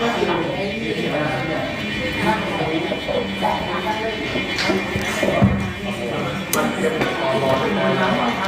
มันเป็นของร้อนเนน้ำ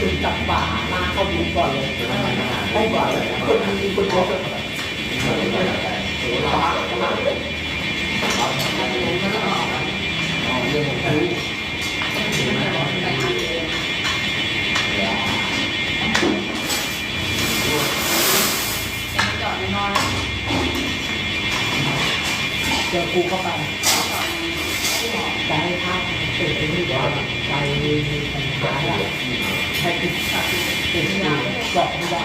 ถึงจับป่ามาเข้าดูก่อนเลยให้ก่อนเลยคนมีคนเยอะจอดนอนเจอครูเข้าไปใจข้าง ตื่นที่ว่าใจมีปัญหาอะไรใครติดตัดติดยาบอกไม่ได้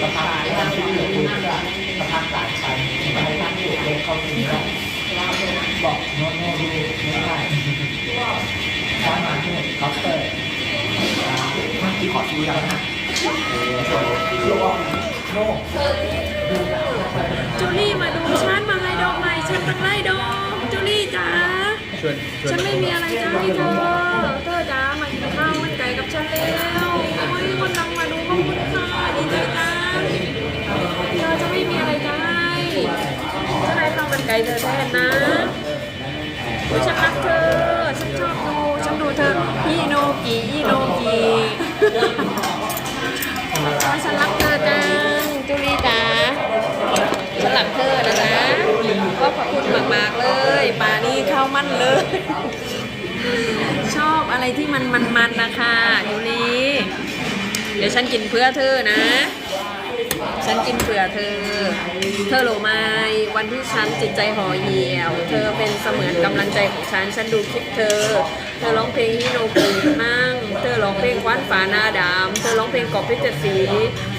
ประธานแล้วที่เหลืออยู่ก็ประธานสายไปไปตั้งอยู่เองเข้าถึงได้บอกโน้ตโน้ตดูไม่ได้ช้ามาที่เคาน์เตอร์ที่ขอซื้อแล้วนะโลโน่ดูจูลี่มาดูฉันมาให้ดอกไม้ฉันตั้งไล่ดอกจูลี่จ๋า ฉันไม่มีอะไรจะให้เธอ เธอจ๋ามากินข้าวมันไก่กับฉันแล้วโอ้ยคนดังมาดูขอบคุณค่ะดีใจจังเธอจะไม่มีอะไรจะให้ฉันให้ข้าวมันไก่เธอแทนนะโอ้ยฉันรักเธอ ฉันชอบดูฉันดูเธออีโนกิอีโนกิโอ้ฉันรักเธอ ฉันหลักเธอนะจ๊ะก็ขอบคุณมากๆเลยปานี้ข้ามั่นเลย ชอบอะไรที่มันมันๆนะคะยูรีเดี๋ยวฉันกินเพื่อเธอนะ ฉันกินเผื่อเธอ เธอรู้ไมวันที่ฉันจิตใจห่อเหี่ยว เธอเป็นเสมือนกำลังใจของฉัน ฉันดูคลิปเธอ เธอร้องเพลงฮิโนกิมั่ง เธอร้องเพลงควันฝาหน้าดำเธอร้องเพลงกอบเพชรเจ็ดสี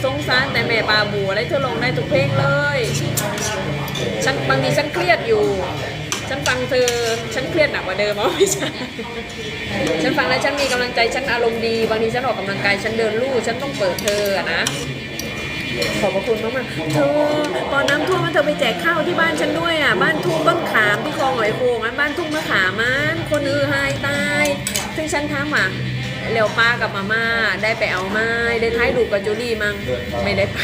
สงสารแต่แม่ปลาบัวและเธอร้องได้ทุกเพลงเลยฉันบางทีฉันเครียดอยู่ ฉันฟังเธอฉันเครียดหนักกว่าเดิมอ๋อไม่ใช่ฉันฟังแล้วฉันมีกำลังใจฉันอารมณ์ดีบางทีฉันออกกำลังกายฉันเดินลู่ฉันต้องเปิดเธออะนะขอบพระคุณมากมากๆเธอตอนน้ำท่วมเธอไปแจกข้าวที่บ้านฉันด้วยอะ บ้านทุ่งต้นขามที่คลองหอยโขงอันบ้านทุ่งมะขามมันคนอือหายตาย ซึ่งฉันถามว่า เร็วป้ากับมาม่าได้ไปเอาไม้ได้ท้ายลูกกับจูลี่มั้งไม่ได้ไป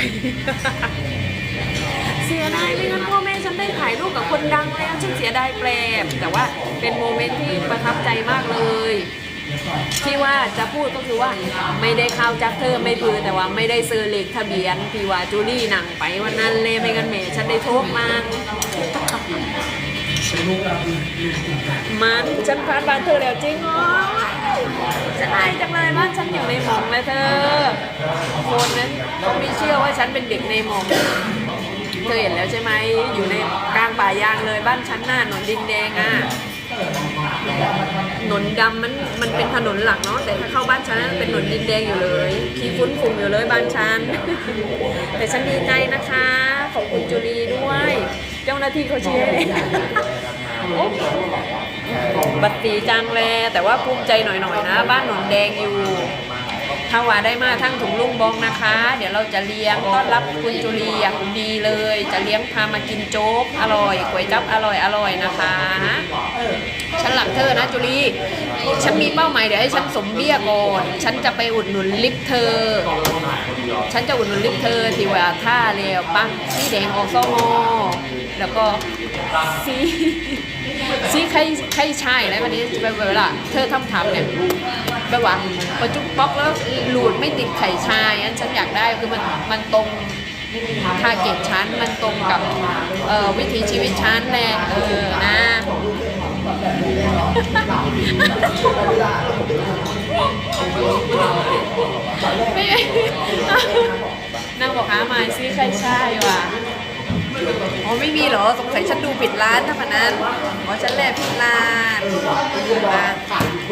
เสียดายไม่งั้นพ่อแม่ฉันได้ถ่ายรูปกับคนดังแล้วฉันเสียดายแปลบแต่ว่าเป็นโมเมนต์ที่ประทับใจมากเลยที่ว่าจะพูดก็คือว่าไม่ได้เข้าจักเธอไม่พือแต่ว่าไม่ได้ซื้อเลขทะเบียนที่ว่าจูลี่หนังไปวันนั้นเลยไม่กันแม่ฉันได้โทษมากมันฉันผ่านบ้านเธอแล้วจริงเหรอ จะได้จังเลยบ้านฉันอยู่ในหมองเลยเธอ คนนั้นเขาไม่เชื่อว่าฉันเป็นเด็กในหมองเธอเห็นแล้วใช่ไหมอยู่ในกลางป่ายางเลยบ้านฉันหน้าหนนดินแดงอะถนนดำมันมันเป็นถนนหลักเนาะแต่ถ้าเข้าบ้านฉันเป็นถนนดินแดงอยู่เลยขี้ฟุ้นฝุ่นอยู่เลยบ้านฉันแต่ฉันดีใจนะคะขอบคุณจุลีด้วย เจ้าหน้าที่เขาเชี้ให้โอ๊ะ บัตรสีจังแลแต่ว่าภูมิใจหน่อยๆนะ บ้านหนอนแดงอยู่ถ้าว่าได้มาทั้งถุงลุงบองนะคะ เดี๋ยวเราจะเลี้ยงต้อนรับคุณจุลีอย่างดีเลย จะเลี้ยงพามากินโจ๊กอร่อยก๋วยจั๊บอร่อยอร่อยนะคะฉันหลักเธอนะจุลีฉันมีเป้าหมายเดี๋ยวให้ฉันสมเบี้ยก่อนฉันจะไปอุดหนุนลิฟต์เธอ ฉันจะอุดหนุนลิฟต์เธอที่ว่าท่าเรียวปักสีแดงออกซองอแล้วก็สี สีใครใครชายอะไรแบบนี้แบบเวลาเธอทำทำเนี่ยแบบว่าประจุป๊อกแล้วหลุดไม่ติดไข่ชายอันฉันอยากได้คือมันมันตรงทาเก็ตชั้นมันตรงกับเอ่อวิถีชีวิตชั้นแหละเออนะไม่นางบอกหาไม้ซิใครใช่ว่ะ อ๋อไม่มีเหรอสงสัยฉันดูผิดร้านถ้าพนั้นอ๋อฉันแลผิดร้าน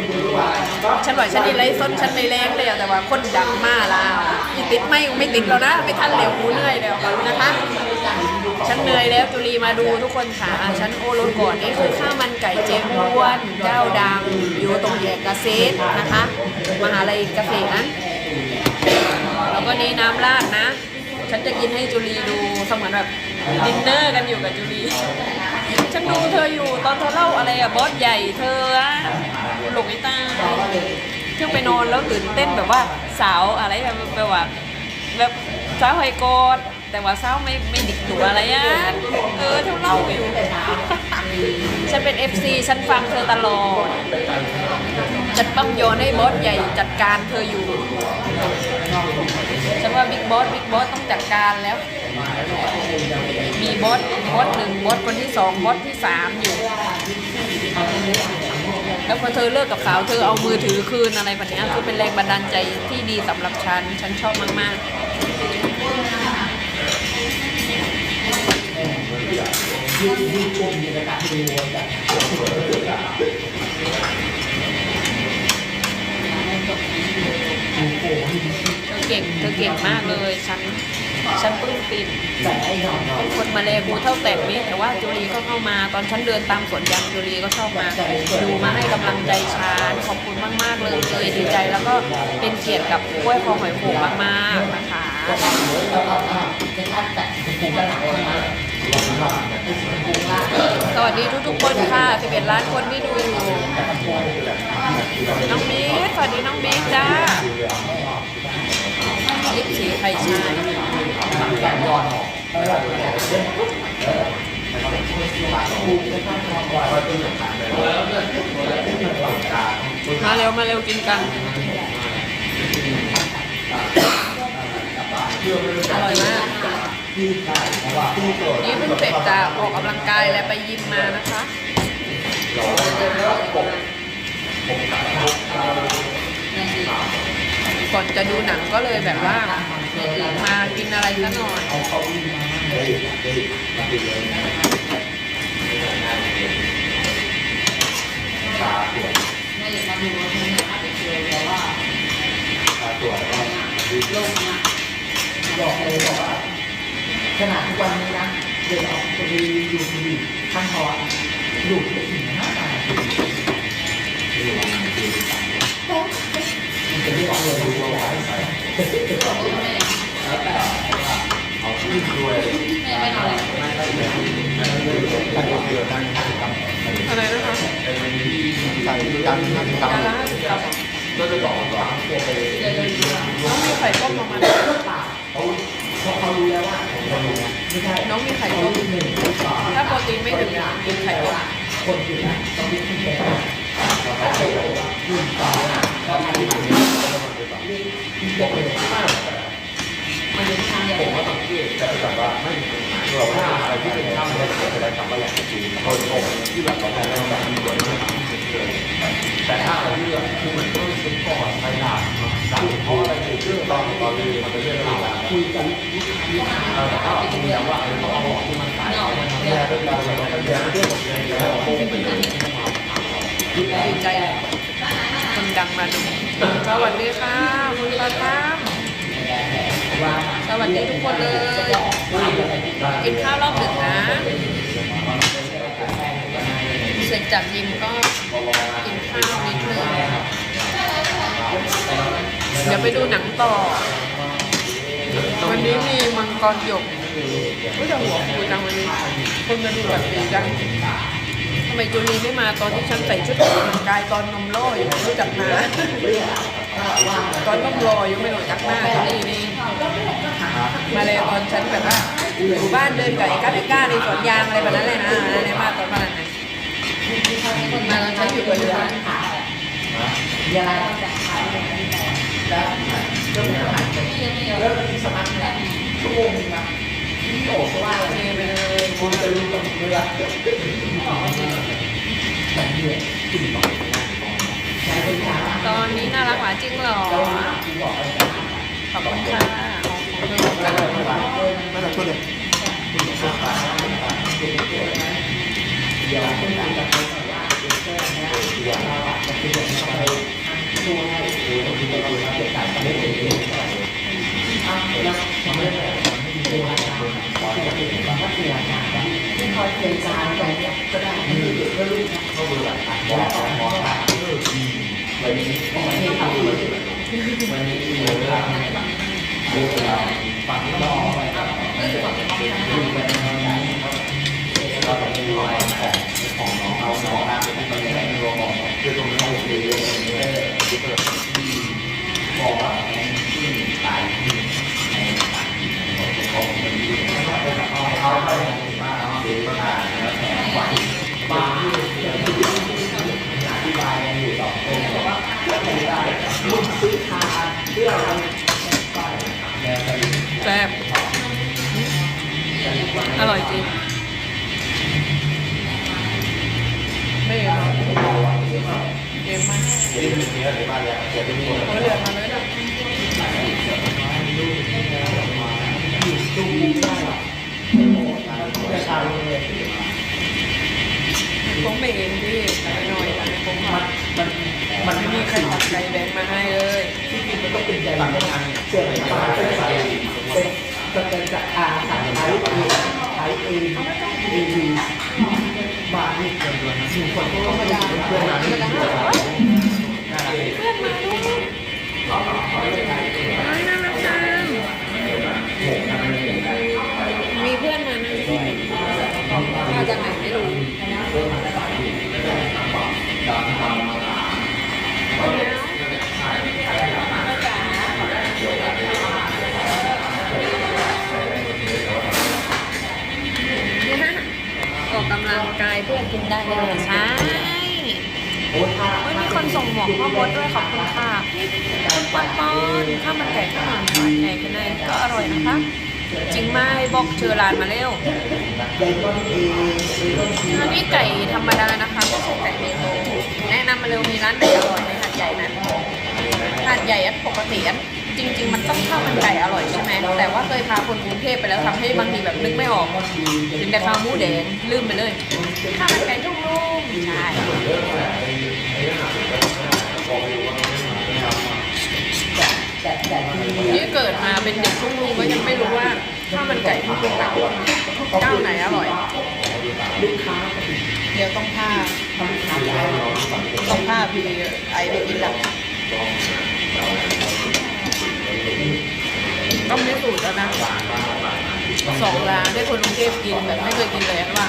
นฉันบอกฉันนี่ไลฟ์สดฉันในแรงเลยแต่ว่าคนดังมากแล้วอีติดไม่ไม่ติดแล้วนะไม่ทันเร็วกูเหนื่อยแล้วนะคะฉันเหนื่อยแล้วจุลีมาดูทุกคนค่ะฉันโอรสก่อนนี่คือข้าวมันไก่เจมอ้วนเจ้าดังอยู่ตรงแยกเกษตรนะคะ มหาลัยเกษตรนั้นแล้วก็นี่น้ำราดนะ ฉันจะกินให้จุลีดูเสมือนแบบดินเนอร์กันอยู่กับจุลีฉันดูเธออยู่ตอนเธอเล่าอะไรอะบอสใหญ่เธออะหลงไอ้ตายเที่งไปนอนแล้วตื่นเต้นแบบว่าสาวอะไรแบบแบบว่าแบบสาวไฮโกดแต่ว่าสาไม่ไม่ดิกตัวอะไรอะเออเธอเล่าอยู่ ฉันเป็น FC ฉันฟังเธอตลอดจะต้องโยนให้บอสใหญ่จัดการเธออยู่ ว่าบิ๊กบอสบิ๊กบอสต้องจัดการแล้ว มีบอสบอสหนึ่งบอสคนที่สองบอสที่สามอยู่ แล้วพอเธอเลิกกับสาวเธอเอามือถือคืนอะไรแบบนี้คือเป็นแรงบันดาลใจที่ดีสำหรับฉัน ฉันชอบมากยืดยืดชมในราการดูแบบๆ เธอเก่งเธอเก่งมากเลยฉันฉันปลื้มปิ่มแต่ไอ้หน่อยหน่อยคนมาเลกูเท่าแตกนี้แต่ว่าจูรีก็เข้ามาตอนฉันเดินตามสวนยางจูรีก็ชอบมาดูมาให้กำลังใจฉันขอบคุณมากๆเลยเลยดีใจแล้วก็เป็นเกียรติกับกล้วยคอหอยโขงมากๆนะคะสวัสดีทุกๆคนค่ะ11ล้านคนที่ดูอยู่ ดีน้องเบิ๊กจ้าลิปสีไข่ชายมาเร็วมาเร็วกินกันอร่อยมากนี่เพิ่งเสร็จจากออกกำลังกายและไปยิมมานะคะ ก่อนจะดูหนังก็เลยแบบว่า มากินอะไรซะหน่อยบอกเลยบอกว่าขนาดทุกวันนี้นะเดินออกไปดูทีวีข้างคอดูดไปถึงหน้าตา มันจะไม่ออกเลยดูว่าใส่อะไรนะคะใส่กันห้าสิบกรัมจานละห้าสิบกรัมก็จะต่อน้องมีไข่ต้มประมาณเพราเขารู้แล้วว่าน้องมีไข่ต้มถ้าโปรตีนไม่ถึงกินไข่ต้มคนอยู่นะต้องมีที่แก่ถ้าเกิดหนึ่งสองก็มาที่ที่แต่แบบว่าไม่เราถ้าอะไรที่เป็นข้าวเนี่จะได้คำว่าแหล่งจริงโดยตรงที่แบบเราแรงแบบมีส่วนที่แต่ถ้าอะไรที่แบบคือมือนต้องซื้อก่อนไปด่าด่าเพราะอะไรคือเรื่องตอนตอนเรียนมันจะเรียนเราวคุยกันลูกค้าแต่ถ้าจริงแล้วว่าเราเอาของที่มันขายมันแย่ด้วยกันเราก็แย่ด้วยหมดเลยแล้วโค้งไปเลย ดีใจคนดังมาดูสวัสดีค่ะคุณปาตามสวัสดีทุกคนเลยกินข้าวรอบดึกนะเสร็จจากยิมก็กินข้าวนิดนึงเดี๋ยวไปดูหนังต่อ วันนี้มีมังกรหยกก็จะหัวฟูจังวันนี้คนมาดูแบบดีจัง ทำไมจูลีไม่มาตอนที่ฉันใส่ชุดออกกำลังกายตอนนมโล่อยู่ไม่รู้จักมาตอนนมโลอยู่ไม่รู้จักหน้าจูลีนี่มาเลยตอนฉันแบบว่าอยู่บ้านเดินกับไอ้กัดไอ้ก้าในสวนยางอะไรแบบนั้นเลยนะอะไรมาตอนนั้นนะมาตอนฉันอยู่กับเรือมีอะไรแล้วก็ไม่หายไปแล้วอีกสักพักเนี่ยชั่วโมงนึงนะ ที่โอ้ก็ว่าเทไปเลยคุณจะรู้กับเรือแต่เหนื่อนนยาตอนนี้น่ารักหวานจริงเหรอคุณบอขอบคุณค่ะของเธอของกันไม่ต้องช่วยเลยเดี๋ยวคุณจะไปบอกว่าเด็กแก้เนี่ยเดี๋ยวเราอะจะคือเด็กไปช่วยให้หรือว่าเก็การไม่ได้เองอะแล้วทำไมไม่เป็นอาการที่จะเป็นว่าเป็นอาการที่ คอยเป็นการไปเนี่ยก็ได้ที่เด็กก็รู้นะก็คือแบบมองมองตาเออดีวันนี้วันนี้ทำดีวันนี้มีเรื่องอะไรบ้างเรื่องราวฟังแล้วมองไปก็จะมีรอยของของน้องเอาน้องตาไปที่มันไม่รวมมองคือตรงนี้โอเคเลยที่เปิดที่บอกว่า แล้วแถมไหวบางที่อธิบายอยู่สองคนบอกว่าไม่ได้ลูกซื้อทานเพื่ออะไรไปแม่ไปแซ่บอร่อยจริงไม่เอ็มหรอกเอ็มมากนี่คือเนื้อในบ้านแล้วเดี๋ยวจะมีโอ้เลือดมาเลย คงไม่เอ็มดิแต่ไม่น้อยแต่ไม่คงมันมันมันไม่มีใครตัดใจแบงค์มาให้เลยที่จริงมันต้องเป็นใจหลังงานเสื่อมไปเป็นสายเป็นจะเป็นจะอาสายไทยเอไทยเอเอวีบาทนี่เกินเลยหนึ่งคนก็ไม่ได้เพื่อนมานี่เพื่อนมาด้วยน่ารักจังมีเพื่อนมานั่งด้วยม ใช่โอ้ท่าเฮ้ยมีคนส่งหมวกพ่อมดด้วยขอบคุณค่ะคุณปอนปอนข้าวมันไก่ข้าวมันไก่กันเลยก็อร่อยนะคะ จริงไหมบอกเจอร้านมาเร็วอนเอไดมอนซีอันนี้ไก่ธรรมดานะคะไม่ใช่ไก่เบตงแนะนำมาเร็วมีร้านไหนอร่อยในหาดใหญ่นะหาดใหญ่อันปกติอันจริง ๆ มันต้องข้าวมันไก่อร่อยใช่ไหมแต่ว่าเคยพาคนกรุงเทพไปแล้วทำให้บางทีแบบนึกไม่ออกกินแต่ข้าวหมูแดงลืมไปเลย ข้าวมันไก่ทุ่งลุงใช่แต่แต่ที่นี่เกิดมาเป็นเด็กทุ่งลุงก็ยังไม่รู้ว่าข้าวมันไก่ทุ่งลุงอะเจ้าไหนอร่อยลูกค้าเดี๋ยวต้องพาทำขาต้องพาพี่ไอไปกินละต้องพิสูจน์แล้วนะ สองร้านได้คนกรุงเทพกินแบบไม่เคยกินเลยว่า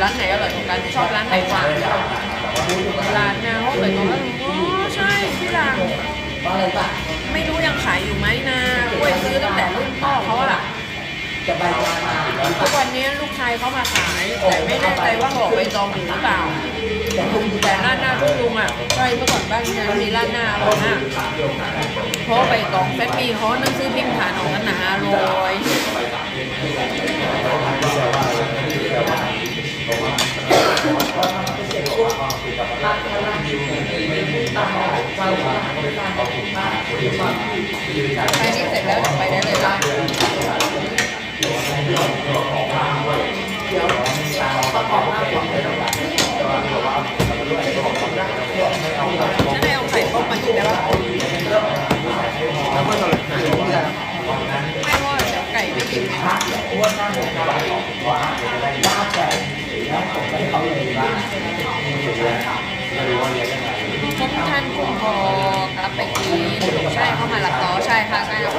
ร้านไหนอร่อยกว่ากันชอบร้านไหนกว่าร้านนาห้องเลยก็ว่าอ๋อใช่พี่หลังไม่รู้ยังขายอยู่ไหมนะกล้วยซื้อตั้งแต่รุ่นพ่อเขาอะจะใบจาทุกวันนี้ลูกชายเขามาขายแต่ไม่แน่ใจว่าห่อใบตองอยู่หรือเปล่า แต่คุณแต่ร้านหน้าทุกลุงอะใช่เมื่อก่อนบ้านฉันมีร้านหน้าอร่อยมากเพราะใบตองแฟตมีเพราหนังสือพิมพ์ฐานของกันหนาอร่อยไปนี่เสร็จแล้วไปได้เลยไดี๋ยวไปได้เลยนะฉัน ใช่เข้ามาหลักต่อใช่ค่ะใช่ค่ะ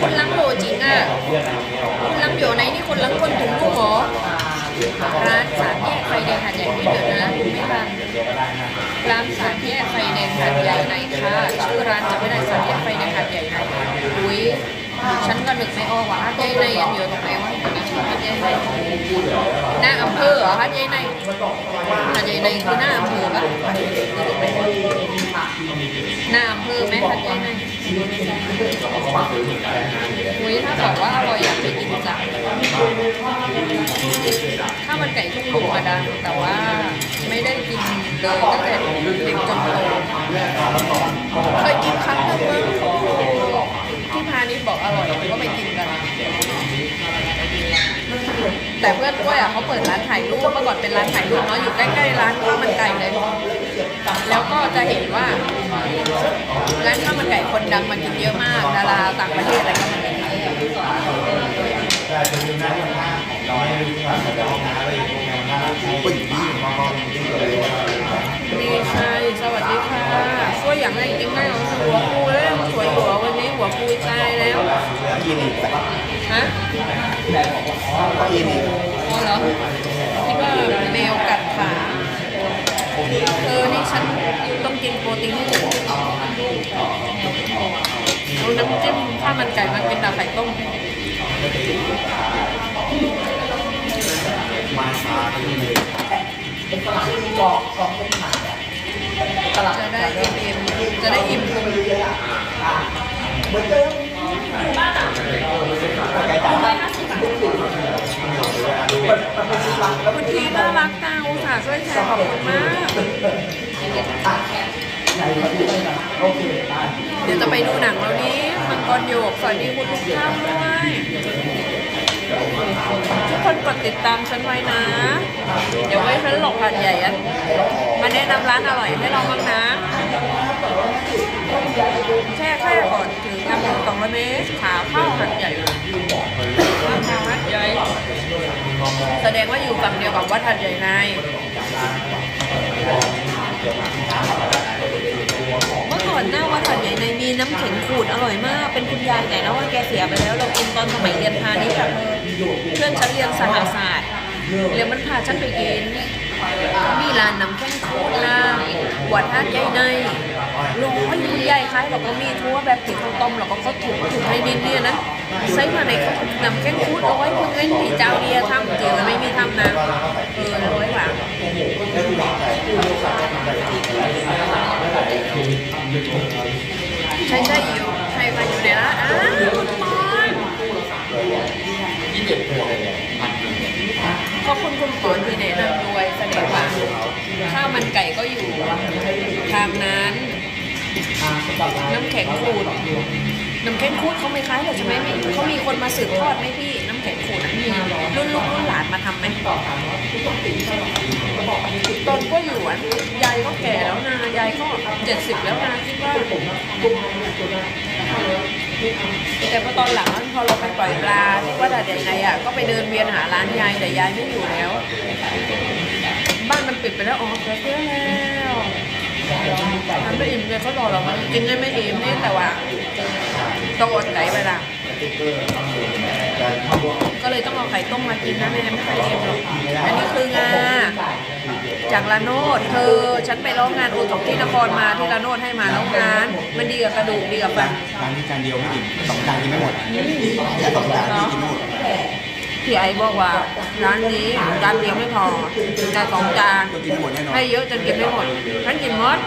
คุณลังโลจริงอะคุณลังอยู่ไหนนี่คุณลังคนถึงกุ้งหรอร้านสามแยกไฟแดงหัดใหญ่นี่เดี๋ยวนะไม่ทันร้านสามแยกไฟแดงหัดใหญ่ในค่ะชื่อร้านจะไม่ได้สามแยกไฟแดงหัดใหญ่ในอุ้ยฉันก็นึกไม่ออกว่าหัดใหญ่ในอันอยู่ตรงไหนวะเดี๋ยวนะหัดใหญ่ในหน้าอำเภอเหรอหัดใหญ่ในหัดใหญ่ในคือหน้าอำเภอปะหน้าอำเภอไหมหัดใหญ่ใน อุ้ยถ้าบอกว่าอร่อยอยากไปกินจังถ้ามันไก่ทุ่งลุงมาดังแต่ว่าไม่ได้กินเลยตั้งแต่เด็กจนโตเคยกินครั้งหนึงมั้งที่พานิชบอกอร่อยก็ไปกินกัน แต่เพื่อนด้วยอะเขาเปิดร้านถ่ายรูปเมื่อก่อนเป็นร้านถ่ายรูปเนาะอยู่ใกล้ๆร้านข้าวมันไก่เลย แล้วก็จะเห็นว่าร้านข้าวมันไก่คนดังมากินเยอะมากดาราต่างประเทศอะไรก็มากินแต่จะมีหน้าที่ห้าของเราให้รู้ว่าจะเอาหน้าอะไรพวกนี้หน้าผู้หญิงที่มาลองที่เลยว่าดีชัยสวัสดีค่ะช่วยอย่างไรกินได้ของหัวฟูแล้วส วยหัววันนี้หัวแล้วอินอีกฮะก็อินอีกอ๋อเหรอนี่ก็แมวกัดขาเออนี่ฉันต้องกินโปรตีนให้ถึงเอาน้ำจิ้มข้าวมันไก่มากินกับไข่ต้มมาช้าก็เลยเป็นตลาดที่มีกอกกอกเป็นหมาตลาดจะได้เอ็มเอ็มจะได้อิ่มพุง คุณทีน่ารักจังอุตส่าห์ช่วยแชร์ขอบคุณมาก เดี๋ยวจะไปดูหนังแล้วนี้มังกรโยกสวัสดีคุณทุกท่านด้วยทุกคนกดติดตามฉันไว้นะ เดี๋ยวไว้ฉันหลงหัดใหญ่อะมาแนะนำร้านอร่อยให้เราบ้างนะ แช่แค่ก่อนถึงกำหนดสองร้อยเมตรขาเข้าหัดใหญ่ราคาหัดใหญ่ แสดงว่าอยู่ฝั่งเดียวกับวัดหัดใหญ่ในเมื่อก่อนหน้าวัดหัดใหญ่ในมีน้ำแข็งขูดอร่อยมาก เป็นคุณยายแต่แล้วว่าแกเสียไปแล้วเรากินตอนสมัยเรียนพาณิชย์เพื่อนฉันเรียนสหศาสตร์แล้วมันพาฉันไปกินมีร้านน้ำแข็งขูดนะ วัดหัดใหญ่ในร้อยคุณยายคล้ายแบอกว่ามีทั่วแบบติดข้าวต้มแล้วก็เขาถูกถูกให้นิดเนี่ยนะใส่มาในน้ำแข็งขูดเอาไว้เพิ่งเล่นตีเจ้าเดียทำเจอไม่มีทำนะเออร้อยหลังใช่ใช่อยู่ใครใครอยู่ในร้านอ้าวคุณปอนขอบคุณคุณปอนที่แนะนำด้วยแสดงว่า น้ำแข็งขูดน้ำแข็งขูดเขาไม่คล้ายหรอกใช่ไหมมีเขามีคนมาสืบทอดไหมพี่น้ำแข็งขูดอะมีรุ่นลูกรุ่นหลานมาทำไหมตอนก็อยู่อะยายก็แก่แล้วนะยายก็เจ็ดสิบแล้วนะคิดว่าแต่พอตอนหลังพอเราไปปล่อยปลาที่วัดหาดใหญ่ในอะก็ไปเดินเวียนหาร้านยายแต่ยายไม่อยู่แล้ว บ้านมันปิดไปแล้วอ๋อเสียเสียแล้ว มันไม่อิ่มเลยเขารอเรามันกินได้ไม่อิ่มนี่แต่ว่าต้องอดไหลไปละก็เลยต้องเอาไข่ต้มมากินนะแม่ไม่ค่อยเอ็มหรอกอันนี้คืองาจากละโนดเธอฉันไปร้องงานโอท็อปที่นครมาที่ละโนดให้มาร้องงาน มันดีกับกระดูกดีกับฟันจานนี้จานเดียวไม่อิ่มสองจานกินไม่หมดแค่สองจานพี่กินไม่หมด พี่ไอ้บอกว่าร้านนี้จานเดียวไม่พอแต่สองจานกินไม่หมดแน่นอนให้เยอะจนกินไม่หมดฉันกินหมด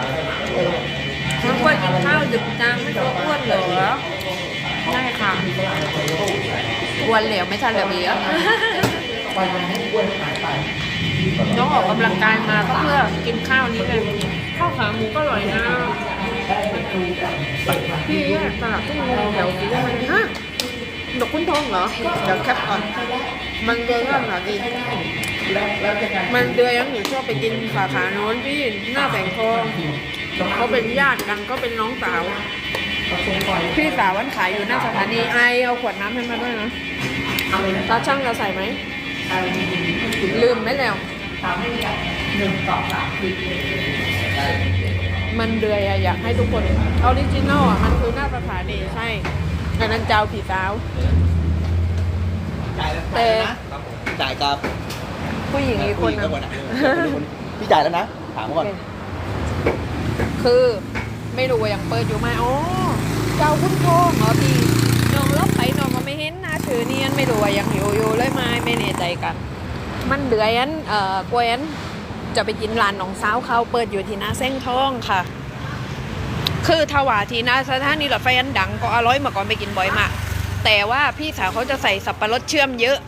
ฉันควรกินข้าวดึกจังไม่ตัวอ้วนเหรอได้ค่ะอ้วนเหลวไม่ทันเหลวเยอะไปมันให้อ้วนหายไปน้องออกกำลังกายมาก็เพื่อกินข้าวนี้เลยข้าวขาหมูก็อร่อยนะพี่แยกตลาดทุ่งงูแถวสีได้ไหมฮะ ดอกคุณทองเหรอ เดี๋ยวแคปก่อน มันเดือนละหนาดีแล้วแล้วยังไงมันเดือยังหนูชอบไปกินสาขาโน้นพี่หน้าแสงทองเขาเป็นญาติกันก็เป็นน้องสาว พี่สาววันขายอยู่หน้าสถานีไอเอาขวดน้ำให้มาด้วยนะตาช่างจะใส่ไหม ลืมไหมแล้วทำให้เนี่ยหนึ่งสองสามสี่มมันเดือยอะอยากให้ทุกคนออริจินอลอะมันคือหน้าสถานีใช่ อันนั้นเจ้าผีสาว จ่ายแล้วแต่จ่ายกับผู้หญิงอีกคนผู้หญิงนึก็งหมดอะพี่จ่ายแล้วนะ ถามเขาก่อน คือไม่รู้ว่ายังเปิดอยู่ไหมอ๋อเจ้าพุ่นโทงเหรอพี่น้องลบไปน้องก็ไม่เห็นนะถือเนียนไม่รู้ว่ายังอยู่อยู่เลยไหมไม่แน่ใจกัน มันเดือยอันเอ่อกวยอันจะไปกินร้านหนองสาวเขาเปิดอยู่ที่หน้าเส้งทองค่ะ คือถวาทีน้าสถานีรถไฟอันดังก็อร่อยมื่อก่อนไปกินบ่อยมากแต่ว่าพี่สาวเขาจะใส่สับปะรดเชื่อมเยอะ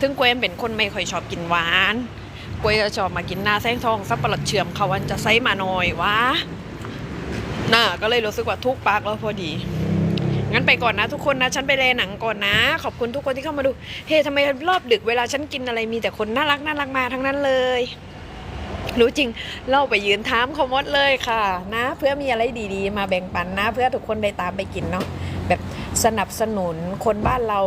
ถึงกวยเป็นคนไม่ค่อยชอบกินหวานกวยจะชอบมากินหน้าแซงทองสับปะรดเชื่อมเขาวันจะใส่มาหน่อยวะน่าก็เลยรู้สึกว่าทุกปากแล้วพอดีงั้นไปก่อนนะทุกคนนะฉันไปเลหนังก่อนนะ ขอบคุณทุกคนที่เข้ามาดู เฮ้ทำไมรอบดึกเวลาฉันกินอะไรมีแต่คนน่ารักน่ารักมาทั้งนั้นเลย รู้จริงเล่าไปยืนถามเขาหมดเลยค่ะ นะ เพื่อมีอะไรดีๆ มาแบ่งปันนะ เพื่อทุกคนได้ตามไปกินเนาะแบบสนับสนุนคนบ้านเรา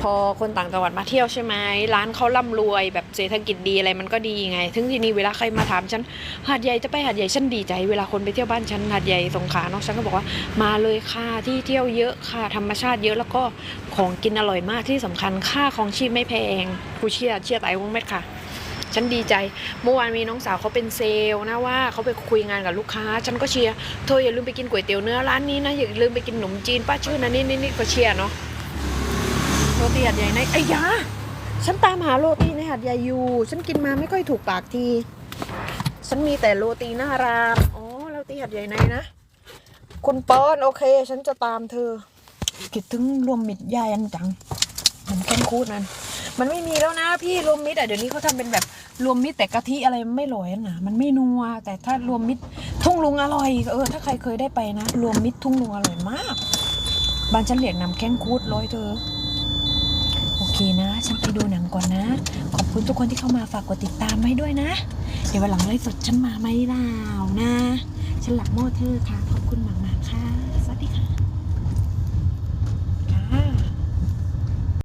พอคนต่างจังหวัดมาเที่ยวใช่ไหมร้านเขาร่ำรวยแบบเศรษฐกิจดีอะไรมันก็ดีไงถึงที่นี้เวลาใครมาถามฉันหาดใหญ่จะไปหาดใหญ่ฉันดีใจ เวลาคนไปเที่ยวบ้านฉันหาดใหญ่สงขลาเนาะฉันก็บอกว่ามาเลยค่ะที่เที่ยวเยอะค่ะธรรมชาติเยอะแล้วก็ของกินอร่อยมากที่สำคัญค่าของชีพไม่แพงกูเชียเชียไตวงเม็ดค่ะ ฉันดีใจ เมื่อวานมีน้องสาวเขาเป็นเซลล์นะว่าเขาไปคุยงานกับลูกค้า ฉันก็เชียร์เธออย่าลืมไปกินก๋วยเตี๋ยวเนื้อร้านนี้นะอย่าลืมไปกินขนมจีนป้าชื่อนะนี่นี่นี่ก็เชียร์เนาะโรตีหัดใหญ่ในไอ้ยาฉันตามหาโรตีในหัดใหญ่อยู่ ฉันกินมาไม่ค่อยถูกปากที ฉันมีแต่โรตีหน้ารามอ๋อโรตีหัดใหญ่ในนะคุณเปิ้ลโอเค ฉันจะตามเธอคิดถึงรวมมิตรยายอันจังมันแค่นคูดนั่น มันไม่มีแล้วนะพี่รวมมิตรอะเดี๋ยวนี้เขาทำเป็นแบบรวมมิตรแต่กะทิอะไรไม่อร่อยนะมันไม่นัวแต่ถ้ารวมมิตรทุ่งลุงอร่อยเออถ้าใครเคยได้ไปนะ รวมมิตรทุ่งลุงอร่อยมากบ้านฉันเรียกนำแข้งคูดร้อยเธอโอเคนะฉันไปดูหนังก่อนนะ ขอบคุณทุกคนที่เข้ามาฝากกดติดตามให้ด้วยนะ เดี๋ยววันหลังไลฟ์สดฉันมาไหมล่าวนะ ฉันหลักโมเธอค่ะ ขอบคุณมากๆค่ะ